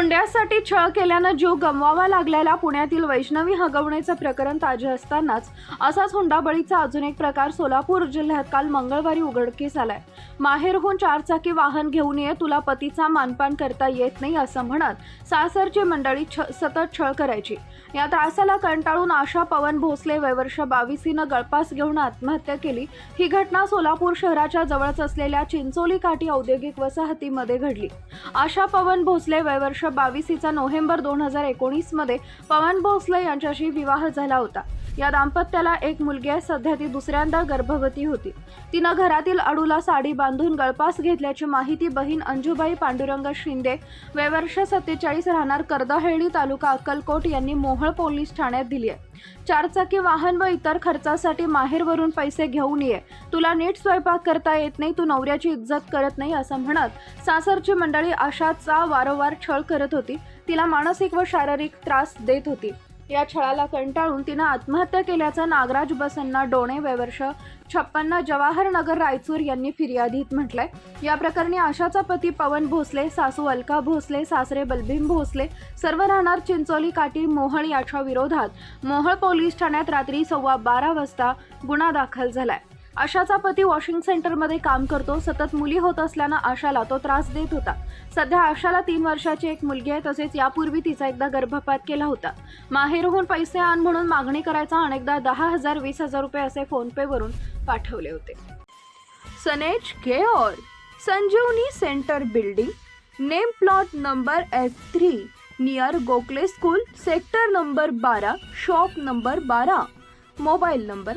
हुंड्यासाठी छळ केल्यानं जीव गमवावा लागलेला पुण्यातील वैष्णवी हगवण्याचं प्रकरण ताजे असतानाच असाच हुंडाबळीचा अजून एक प्रकार सोलापूर जिल्ह्यात काल मंगळवारी उघडकीस आलाय. माहेरहून चारचाकी वाहन घेऊन ये तुला पतीचा मानपान करता येत नाही असं म्हणत सासरची मंडळी छ सतत छळ करायची. या त्रासाला कंटाळून आशा पवन भोसले वयवर्ष बावीसीनं गळपास घेऊन आत्महत्या केली. ही घटना सोलापूर शहराच्या जवळच असलेल्या चिंचोली काठी औद्योगिक वसाहतीमध्ये घडली. आशा पवन भोसले वयवर्ष बावीसीचा नोव्हेंबर दोन हजार एकोणीसमध्ये पवन भोसले यांच्याशी विवाह झाला होता. या दाम्पत्याला एक मुलगी आहे. सध्या ती दुसऱ्यांदा गर्भवती होती. तिनं घरातील अडूला साडी बांधून गळपास घेतल्याची माहिती बहीण अंजुबाई पांडुरंग शिंदे वयवर्ष सत्तेचाळीस राहणार कर्दहेळी तालुका अक्कलकोट यांनी मोहळ पोलीस ठाण्यात दिली आहे. चारचाकी वाहन व इतर खर्चासाठी माहेरवरून पैसे घेऊन ये. तुला नीट स्वयंपाक करता येत नाही तू नवऱ्याची इज्जत करत नाही असं म्हणत सासरची मंडळी आशाचा वारंवार छळ करत होती. तिला मानसिक व शारीरिक त्रास देत होती. या छळाला कंटाळून तिनं आत्महत्या केल्याचं नागराज बसन्ना डोणे वैवर्ष छप्पन्न जवाहरनगर रायचूर यांनी फिर्यादीत म्हटलंय. या प्रकरणी आशाचा पती पवन भोसले सासू अलका भोसले सासरे बलभीम भोसले सर्व राहणार चिंचोली काठी मोहळ याच्या विरोधात. मोहळ पोलीस ठाण्यात रात्री सव्वा बारा वाजता गुन्हा दाखल झालाय. आशाचा पती वॉशिंग सेंटरमध्ये काम करतो. सतत मुली होत असल्यानं आशाला तो त्रास देत होता. सध्या आशाला तीन वर्षाची एक मुलगी आहे. तसेच यापूर्वी तिचा एकदा गर्भपात केला होता. माहेरहून पैसे आण म्हणून मागणी करायचा अनेकदा दहा हजार वीस हजार रुपये असे फोनपेवरून पाठवले होते. सनेज घेओर Sanjeevani centre building name plot number F three near Gokhale school sector number बारा शॉप नंबर बारा मोबाईल नंबर